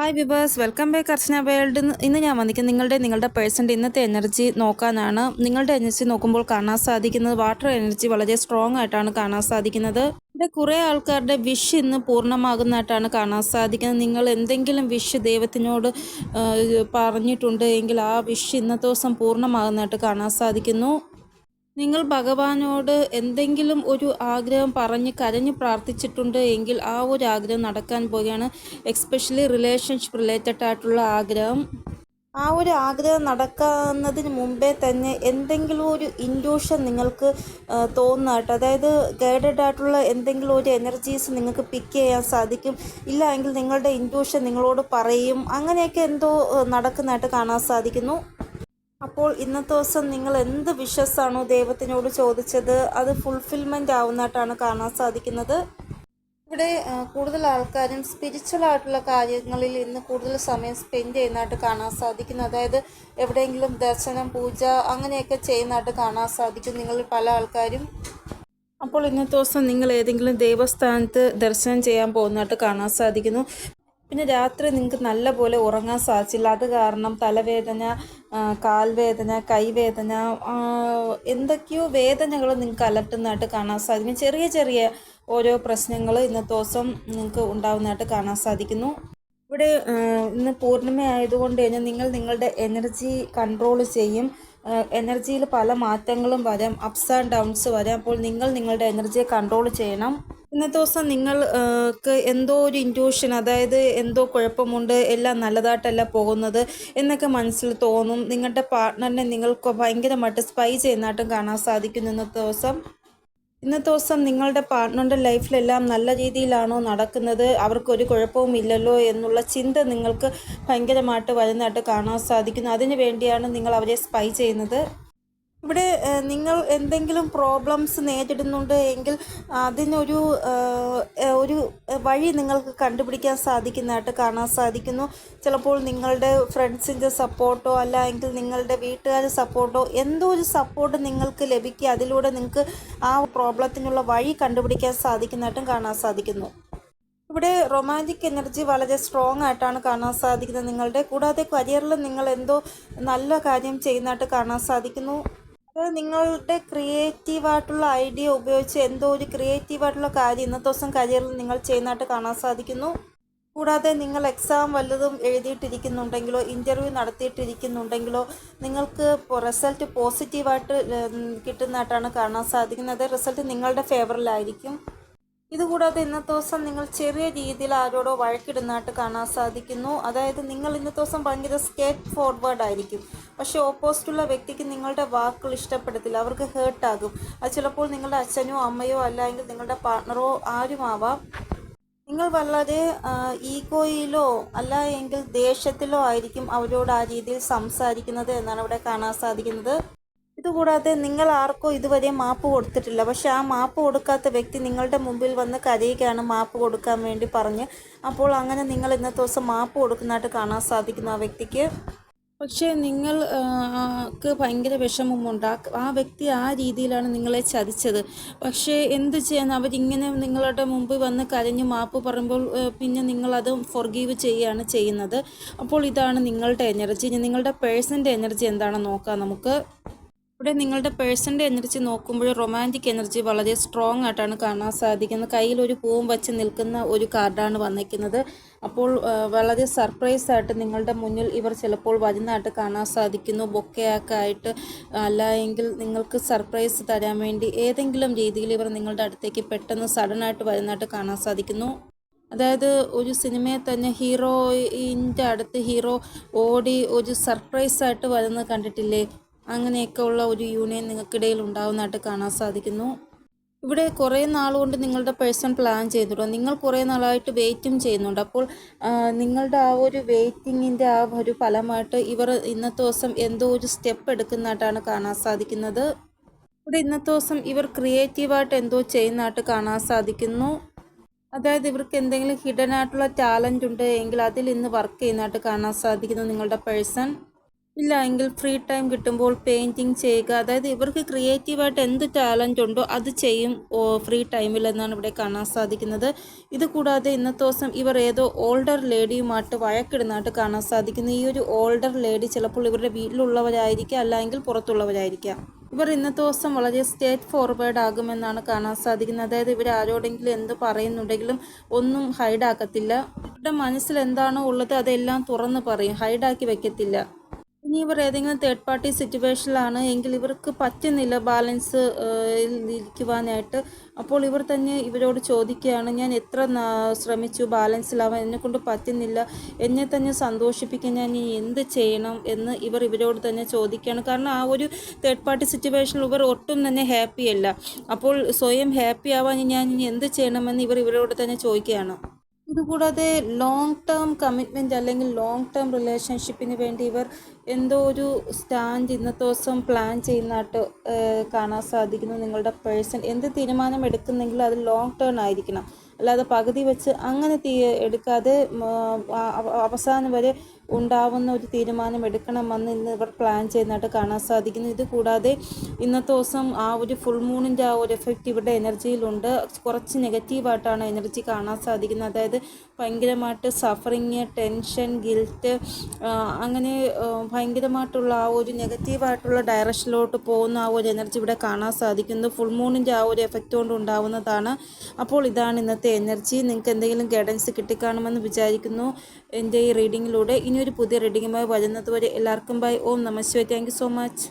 Hi vibers welcome back Archana world ഇന്ന് ഞാൻ വന്നിരിക്കുന്നത് നിങ്ങളുടെ നിങ്ങളുടെ പേഴ്സന്റെ ഇന്നത്തെ എനർജി നോക്കാനാണ്. നിങ്ങളുടെ എനർജി നോക്കുമ്പോൾ കാണാൻ സാധിക്കുന്നത് വാട്ടർ എനർജി വളരെ സ്ട്രോങ് ആയിട്ടാണ് കാണാൻ സാധിക്കുന്നത്. ഇവിടെ കുറേ ആൾക്കാരുടെ വിഷ് ഇന്ന് പൂർണമാകുന്നതായിട്ടാണ് കാണാൻ സാധിക്കുന്നത്. നിങ്ങൾ എന്തെങ്കിലും വിഷ് ദൈവത്തിനോട് പറഞ്ഞിട്ടുണ്ട് എങ്കിൽ ആ വിഷ് ഇന്നത്തെ ദിവസം പൂർണമാകുന്നതായിട്ട് കാണാൻ സാധിക്കുന്നു. നിങ്ങൾ ഭഗവാനോട് എന്തെങ്കിലും ഒരു ആഗ്രഹം പറഞ്ഞ് കരഞ്ഞ് പ്രാർത്ഥിച്ചിട്ടുണ്ട് എങ്കിൽ ആ ഒരു ആഗ്രഹം നടക്കാൻ പോവുകയാണ്. എക്സ്പെഷ്യലി റിലേഷൻഷിപ്പ് റിലേറ്റഡ് ആയിട്ടുള്ള ആഗ്രഹം. ആ ഒരു ആഗ്രഹം നടക്കുന്നതിന് മുമ്പേ തന്നെ എന്തെങ്കിലും ഒരു ഇൻഡ്യൂഷൻ നിങ്ങൾക്ക് തോന്നാട്ട് അതായത് ഗൈഡഡ് ആയിട്ടുള്ള എന്തെങ്കിലും ഒരു എനർജീസ് നിങ്ങൾക്ക് പിക്ക് ചെയ്യാൻ സാധിക്കും. ഇല്ല എങ്കിൽ നിങ്ങളുടെ ഇൻഡ്യൂഷൻ നിങ്ങളോട് പറയും. അങ്ങനെയൊക്കെ എന്തോ നടക്കുന്നതായിട്ട് കാണാൻ സാധിക്കുന്നു. അപ്പോൾ ഇന്നത്തെ ദിവസം നിങ്ങൾ എന്ത് വിശ്വസാണോ ദൈവത്തിനോട് ചോദിച്ചത് അത് ഫുൾഫിൽമെന്റ് ആവുന്നതായിട്ടാണ് കാണാൻ സാധിക്കുന്നത്. ഇവിടെ കൂടുതൽ ആൾക്കാരും സ്പിരിച്വൽ ആയിട്ടുള്ള കാര്യങ്ങളിൽ ഇന്ന് കൂടുതൽ സമയം സ്പെൻഡ് ചെയ്യുന്നതായിട്ട് കാണാൻ സാധിക്കുന്നു. അതായത് എവിടെയെങ്കിലും ദർശനം പൂജ അങ്ങനെയൊക്കെ ചെയ്യുന്നതായിട്ട് കാണാൻ സാധിക്കും നിങ്ങൾ പല ആൾക്കാരും. അപ്പോൾ ഇന്നത്തെ ദിവസം നിങ്ങൾ ഏതെങ്കിലും ദേവസ്ഥാനത്ത് ദർശനം ചെയ്യാൻ പോകുന്നതായിട്ട് കാണാൻ സാധിക്കുന്നു. പിന്നെ രാത്രി നിങ്ങൾക്ക് നല്ലപോലെ ഉറങ്ങാൻ സാധിച്ചില്ല. അത് കാരണം തലവേദന കാൽവേദന കൈവേദന എന്തൊക്കെയോ വേദനകൾ നിങ്ങൾക്ക് അലട്ടുന്നതായിട്ട് കാണാൻ സാധിക്കും. ചെറിയ ചെറിയ ഓരോ പ്രശ്നങ്ങൾ ഇന്നത്തെ ദിവസം നിങ്ങൾക്ക് ഉണ്ടാകുന്നതായിട്ട് കാണാൻ സാധിക്കുന്നു. ഇവിടെ ഇന്ന് പൂർണിമ ആയതുകൊണ്ട് തന്നെ നിങ്ങൾ നിങ്ങളുടെ എനർജി കൺട്രോൾ ചെയ്യും. എനർജിയിൽ പല മാറ്റങ്ങളും വരാം അപ്സ് ആൻഡ് ഡൗൺസ് വരാം. അപ്പോൾ നിങ്ങൾ നിങ്ങളുടെ എനർജിയെ കൺട്രോൾ ചെയ്യണം. ഇന്നത്തെ ദിവസം നിങ്ങൾക്ക് എന്തോ ഒരു ഇന്റ്യൂഷൻ അതായത് എന്തോ കുഴപ്പമുണ്ട് എല്ലാം നല്ലതായിട്ടല്ല പോകുന്നത് എന്നൊക്കെ മനസ്സിൽ തോന്നും. നിങ്ങളുടെ പാർട്ട്ണറിനെ നിങ്ങൾക്ക് ഭയങ്കരമായിട്ട് സ്പൈ ചെയ്യുന്നതായിട്ടും കാണാൻ സാധിക്കുന്നു ഇന്നത്തെ ദിവസം. ഇന്നത്തെ ദിവസം നിങ്ങളുടെ പാർട്ട്ണറുടെ ലൈഫിലെല്ലാം നല്ല രീതിയിലാണോ നടക്കുന്നത്? അവർക്കൊരു കുഴപ്പവും ഇല്ലല്ലോ എന്നുള്ള ചിന്ത നിങ്ങൾക്ക് ഭയങ്കരമായിട്ട് വരുന്നതായിട്ട് കാണാൻ സാധിക്കുന്നു. അതിനു വേണ്ടിയാണ് നിങ്ങൾ അവരെ സ്പൈ ചെയ്യുന്നത്. ഇവിടെ നിങ്ങൾ എന്തെങ്കിലും പ്രോബ്ലംസ് നേരിടുന്നുണ്ട് എങ്കിൽ അതിനൊരു ഒരു വഴി നിങ്ങൾക്ക് കണ്ടുപിടിക്കാൻ സാധിക്കുന്നതായിട്ട് കാണാൻ സാധിക്കുന്നു. ചിലപ്പോൾ നിങ്ങളുടെ ഫ്രണ്ട്സിന്റെ സപ്പോർട്ടോ അല്ല എങ്കിൽ നിങ്ങളുടെ വീട്ടുകാരുടെ സപ്പോർട്ടോ എന്തോ ഒരു സപ്പോർട്ട് നിങ്ങൾക്ക് ലഭിക്കുക. അതിലൂടെ നിങ്ങൾക്ക് ആ പ്രോബ്ലത്തിനുള്ള വഴി കണ്ടുപിടിക്കാൻ സാധിക്കുന്നതായിട്ടും കാണാൻ സാധിക്കുന്നു. ഇവിടെ റൊമാന്റിക് എനർജി വളരെ സ്ട്രോങ് ആയിട്ടാണ് കാണാൻ സാധിക്കുന്നത് നിങ്ങളുടെ. കൂടാതെ കരിയറിൽ നിങ്ങൾ എന്തോ നല്ല കാര്യം ചെയ്യുന്നതായിട്ട് കാണാൻ സാധിക്കുന്നു. അത് നിങ്ങളുടെ ക്രിയേറ്റീവായിട്ടുള്ള ഐഡിയ ഉപയോഗിച്ച് എന്തോ ഒരു ക്രിയേറ്റീവായിട്ടുള്ള കാര്യം ഇന്നത്തെ ദിവസം കരിയറിൽ നിങ്ങൾ ചെയ്യുന്നതായിട്ട് കാണാൻ സാധിക്കുന്നു. കൂടാതെ നിങ്ങൾ എക്സാം വല്ലതും എഴുതിയിട്ടിരിക്കുന്നുണ്ടെങ്കിലോ ഇന്റർവ്യൂ നടത്തിയിട്ടിരിക്കുന്നുണ്ടെങ്കിലോ നിങ്ങൾക്ക് റിസൾട്ട് പോസിറ്റീവായിട്ട് കിട്ടുന്നതായിട്ടാണ് കാണാൻ സാധിക്കുന്നത്. റിസൾട്ട് നിങ്ങളുടെ ഫേവറിലായിരിക്കും ഇതുകൂടാതെ ഇന്നത്തെ ദിവസം നിങ്ങൾ ചെറിയ രീതിയിൽ ആരോടോ വഴക്കിടുന്നതായിട്ട് കാണാൻ സാധിക്കുന്നു. അതായത് നിങ്ങൾ ഇന്നത്തെ ദിവസം ഭയങ്കര സ്റ്റേറ്റ് ഫോർവേഡ് ആയിരിക്കും. പക്ഷേ ഓപ്പോസിറ്റുള്ള വ്യക്തിക്ക് നിങ്ങളുടെ വാക്കുകൾ ഇഷ്ടപ്പെടത്തില്ല. അവർക്ക് ഹേർട്ടാകും അത് ചിലപ്പോൾ നിങ്ങളുടെ അച്ഛനോ അമ്മയോ അല്ലെങ്കിൽ നിങ്ങളുടെ പാർട്ണറോ ആരുമാവാം നിങ്ങൾ വളരെ ഈഗോയിലോ അല്ല എങ്കിൽ ദേഷ്യത്തിലോ ആയിരിക്കും അവരോട് ആ രീതിയിൽ സംസാരിക്കുന്നത് എന്നാണ് ഇവിടെ കാണാൻ സാധിക്കുന്നത്. ഇതുകൂടാതെ നിങ്ങൾ ആർക്കോ ഇതുവരെ മാപ്പ് കൊടുത്തിട്ടില്ല. പക്ഷെ ആ മാപ്പ് കൊടുക്കാത്ത വ്യക്തി നിങ്ങളുടെ മുമ്പിൽ വന്ന് കരയുകയാണ് മാപ്പ് കൊടുക്കാൻ വേണ്ടി പറഞ്ഞ്. അപ്പോൾ അങ്ങനെ നിങ്ങൾ ഇന്നത്തെ ദിവസം മാപ്പ് കൊടുക്കുന്നതായിട്ട് കാണാൻ സാധിക്കുന്നു ആ വ്യക്തിക്ക്. പക്ഷേ നിങ്ങൾക്ക് ഭയങ്കര വിഷമമുണ്ട് ആ വ്യക്തി ആ രീതിയിലാണ് നിങ്ങളെ ചതിച്ചത്. പക്ഷേ എന്ത് ചെയ്യാൻ? അവരിങ്ങനെ നിങ്ങളുടെ മുമ്പ് വന്ന് കരഞ്ഞ് മാപ്പ് പറയുമ്പോൾ പിന്നെ നിങ്ങളത് ഫൊർഗീവ് ചെയ്യുകയാണ് ചെയ്യുന്നത്. അപ്പോൾ ഇതാണ് നിങ്ങളുടെ എനർജി നിങ്ങളുടെ പേഴ്സന്റെ എനർജി എന്താണെന്ന് നോക്കാം നമുക്ക്. ഇവിടെ നിങ്ങളുടെ പേഴ്സന്റെ എനർജി നോക്കുമ്പോൾ റൊമാന്റിക് എനർജി വളരെ സ്ട്രോങ് ആയിട്ടാണ് കാണാൻ സാധിക്കുന്നത്. ഒരു പൂവും വച്ച് നിൽക്കുന്ന ഒരു കാർഡാണ് വന്നിരിക്കുന്നത്. അപ്പോൾ വളരെ സർപ്രൈസ് ആയിട്ട് നിങ്ങളുടെ മുന്നിൽ ഇവർ ചിലപ്പോൾ വരുന്നതായിട്ട് കാണാൻ സാധിക്കുന്നു. ബൊക്കയൊക്കെ ആയിട്ട് അല്ലായെങ്കിൽ നിങ്ങൾക്ക് സർപ്രൈസ് തരാൻ വേണ്ടി ഏതെങ്കിലും രീതിയിൽ ഇവർ നിങ്ങളുടെ അടുത്തേക്ക് പെട്ടെന്ന് സഡനായിട്ട് വരുന്നതായിട്ട് കാണാൻ സാധിക്കുന്നു. അതായത് ഒരു സിനിമയെ തന്നെ ഹീറോയിന്റെ അടുത്ത് ഹീറോ ഓടി ഒരു സർപ്രൈസ് ആയിട്ട് വരുന്നത് കണ്ടിട്ടില്ലേ? അങ്ങനെയൊക്കെ ഉള്ള ഒരു യൂണിയൻ നിങ്ങൾക്കിടയിൽ ഉണ്ടാകുന്നതായിട്ട് കാണാൻ സാധിക്കുന്നു. ഇവിടെ കുറേ നാളുകൊണ്ട് നിങ്ങളുടെ പേഴ്സൺ പ്ലാൻ ചെയ്തിട്ടുണ്ട്. നിങ്ങൾ കുറേ നാളായിട്ട് വെയിറ്റും ചെയ്യുന്നുണ്ട്. അപ്പോൾ നിങ്ങളുടെ ആ ഒരു വെയിറ്റിങ്ങിന്റെ ആ ഒരു ഫലമായിട്ട് ഇവർ ഇന്നത്തെ ദിവസം എന്തോ ഒരു സ്റ്റെപ്പ് എടുക്കുന്നതായിട്ടാണ് കാണാൻ സാധിക്കുന്നത്. ഇവിടെ ഇന്നത്തെ ദിവസം ഇവർ ക്രിയേറ്റീവായിട്ട് എന്തോ ചെയ്യുന്നതായിട്ട് കാണാൻ സാധിക്കുന്നു. അതായത് ഇവർക്ക് എന്തെങ്കിലും ഹിഡൻ ആയിട്ടുള്ള ടാലന്റ് ഉണ്ട് എങ്കിൽ അതിൽ ഇന്ന് വർക്ക് ചെയ്യുന്നതായിട്ട് കാണാൻ സാധിക്കുന്നു നിങ്ങളുടെ പേഴ്സൺ ഇല്ല എങ്കിൽ ഫ്രീ ടൈം കിട്ടുമ്പോൾ പെയിന്റിങ് ചെയ്യുക. അതായത് ഇവർക്ക് ക്രിയേറ്റീവായിട്ട് എന്ത് ടാലന്റ് ഉണ്ടോ അത് ചെയ്യും ഫ്രീ ടൈമിൽ എന്നാണ് ഇവിടെ കാണാൻ സാധിക്കുന്നത്. ഇത് കൂടാതെ ഇന്നത്തെ ദിവസം ഇവർ ഏതോ ഓൾഡർ ലേഡിയുമായിട്ട് വഴക്കിടുന്നതായിട്ട് കാണാൻ സാധിക്കുന്നു. ഈ ഒരു ഓൾഡർ ലേഡി ചിലപ്പോൾ ഇവരുടെ വീട്ടിലുള്ളവരായിരിക്കാം അല്ലെങ്കിൽ പുറത്തുള്ളവരായിരിക്കാം. ഇവർ ഇന്നത്തെ ദിവസം വളരെ സ്റ്റേറ്റ് ഫോർവേഡ് ആകുമെന്നാണ് കാണാൻ സാധിക്കുന്നത്. അതായത് ഇവർ ആരോടെങ്കിലും എന്ത് പറയുന്നുണ്ടെങ്കിലും ഒന്നും ഹൈഡാക്കത്തില്ല ഇവരുടെ മനസ്സിൽ എന്താണോ ഉള്ളത് അതെല്ലാം തുറന്ന് പറയും ഹൈഡാക്കി വെക്കത്തില്ല. ഇനി ഇവർ ഏതെങ്കിലും തേർഡ് പാർട്ടി സിറ്റുവേഷനിലാണ് എങ്കിൽ ഇവർക്ക് പറ്റുന്നില്ല ബാലൻസ് ഇരിക്കുവാനായിട്ട്. അപ്പോൾ ഇവർ തന്നെ ഇവരോട് ചോദിക്കുകയാണ് ഞാൻ എത്ര ശ്രമിച്ചു? ബാലൻസിലാവാൻ എന്നെ കൊണ്ട് പറ്റുന്നില്ല. എന്നെ തന്നെ സന്തോഷിപ്പിക്കാൻ ഞാൻ ഇനി എന്ത് ചെയ്യണം? എന്ന് ഇവർ ഇവരോട് തന്നെ ചോദിക്കുകയാണ്. കാരണം ആ ഒരു തേർഡ് പാർട്ടി സിറ്റുവേഷനിൽ ഇവർ ഒട്ടും തന്നെ ഹാപ്പി അല്ല. അപ്പോൾ സ്വയം ഹാപ്പി ആവാൻ ഞാൻ ഇനി എന്ത് ചെയ്യണമെന്ന് ഇവർ ഇവരോട് തന്നെ ചോദിക്കുകയാണ്. ഇതുകൂടാതെ ലോങ് ടേം കമ്മിറ്റ്മെന്റ് അല്ലെങ്കിൽ ലോങ് ടേം റിലേഷൻഷിപ്പിന് വേണ്ടി ഇവർ എന്തോ ഒരു സ്റ്റാൻഡ് ഇന്നത്തെ ദിവസം പ്ലാൻ ചെയ്യുന്നതായിട്ട് കാണാൻ സാധിക്കുന്നു നിങ്ങളുടെ പേഴ്സൺ എന്ത് തീരുമാനം എടുക്കുന്നെങ്കിലും അത് ലോങ് ടേൺ ആയിരിക്കണം. അല്ലാതെ പകുതി വെച്ച് അങ്ങനെ തീ എടുക്കാതെ അവസാനം വരെ ഉണ്ടാവുന്ന ഒരു തീരുമാനം എടുക്കണമെന്ന് ഇന്ന് ഇവർ പ്ലാൻ ചെയ്യുന്നതായിട്ട് കാണാൻ സാധിക്കുന്നു. ഇത് കൂടാതെ ഇന്നത്തെ ദിവസം ആ ഒരു ഫുൾ മൂണിന്റെ ആ ഒരു എഫക്റ്റ് ഇവരുടെ എനർജിയിലുണ്ട് കുറച്ച് നെഗറ്റീവായിട്ടാണ് എനർജി കാണാൻ സാധിക്കുന്നത്. അതായത് ഭയങ്കരമായിട്ട് സഫറിങ് ടെൻഷൻ ഗിൽറ്റ് അങ്ങനെ ഭയങ്കരമായിട്ടുള്ള ആ ഒരു നെഗറ്റീവായിട്ടുള്ള ഡയറക്ഷനിലോട്ട് പോകുന്ന ആ ഒരു എനർജി ഇവിടെ കാണാൻ സാധിക്കുന്നു. ഫുൾ മൂണിന്റെ ആ ഒരു എഫക്റ്റ് കൊണ്ട് ഉണ്ടാവുന്നതാണ്. അപ്പോൾ ഇതാണ് ഇന്നത്തെ എനർജി നിങ്ങൾക്ക് എന്തെങ്കിലും ഗൈഡൻസ് കിട്ടിക്കാണുമെന്ന് വിചാരിക്കുന്നു. എന്റെ ഈ റീഡിങ്ങിലൂടെ ഇനിയൊരു പുതിയ റീഡിങ്ങുമായി വരുന്നതുവരെ എല്ലാവർക്കും ബൈ ഓം നമസ്വേ താങ്ക് സോ മച്ച്